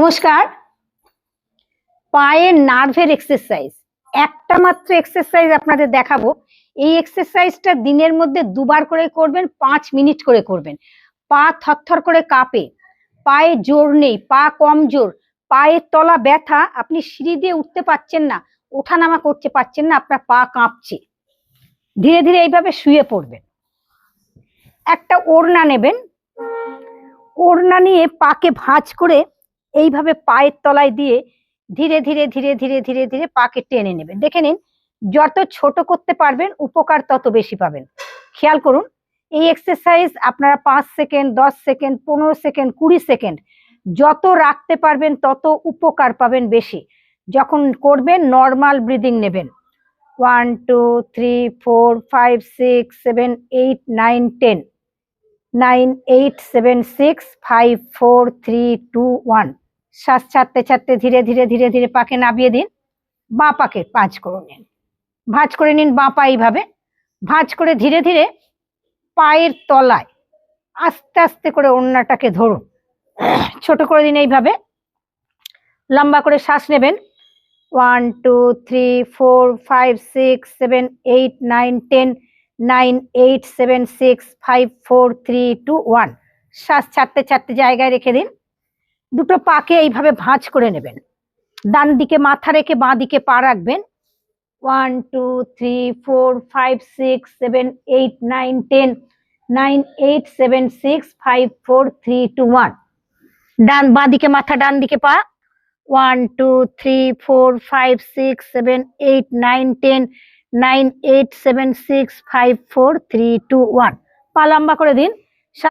নমস্কার। পায়ের নার্ভের এক্সারসাইজ একটা মাত্র এক্সারসাইজ আপনাদের দেখাবো। এই এক্সারসাইজটা দিনের মধ্যে দুবার করে করবেন, পাঁচ মিনিট করে করবেন। পা থরথর করে কাঁপে, পায়ে জোর নেই, পা কম জোর পায়ের তলা ব্যথা, আপনি সিঁড়ি দিয়ে উঠতে পারছেন না, ওঠানামা করতে পারছেন না, আপনার পা কাঁপছে। ধীরে ধীরে এইভাবে শুয়ে পড়বেন। একটা ওড়না নেবেন। ওড়না নিয়ে পাকে ভাঁজ করে এইভাবে পায়ের তলায় দিয়ে ধীরে ধীরে ধীরে ধীরে ধীরে ধীরে পাকে টেনে নেবেন। দেখে নিন, যত ছোট করতে পারবেন, উপকার তত বেশি পাবেন। খেয়াল করুন, এই এক্সারসাইজ আপনারা পাঁচ সেকেন্ড, দশ সেকেন্ড, পনেরো সেকেন্ড, কুড়ি সেকেন্ড, যত রাখতে পারবেন, তত উপকার পাবেন বেশি। যখন করবেন নর্মাল ব্রিদিং নেবেন। One two three four five six seven eight nine ten nine eight seven six five four three two one শ্বাস ছাড়তে ছাড়তে ধীরে ধীরে ধীরে ধীরে পাকে নামিয়ে দিন। বাঁ পাকে ভাঁজ করে নিন। ভাঁজ করে নিন বাঁ পা এইভাবে। ভাঁজ করে ধীরে ধীরে পায়ের তলায় আস্তে আস্তে করে ওড়নাটাকে ধরুন। ছোট করে দিন এইভাবে। লম্বা করে শ্বাস নেবেন। One, two, three, four, five, six, seven, eight, nine, ten, nine, eight, seven, six, five, four, three, two, one. শ্বাস ছাড়তে ছাড়তে জায়গায় রেখে দিন। দুটো পাকে এইভাবে ভাঁজ করে নেবেন। ডান দিকে মাথা রেখে বাঁ দিকে পা রাখবেন। One two three four five six seven eight nine ten nine eight seven six five four three two one ডান, বাঁ দিকে মাথা, ডান দিকে পা। One two three four five six seven eight nine ten nine eight seven six five four three two one পা লম্বা করে দিন।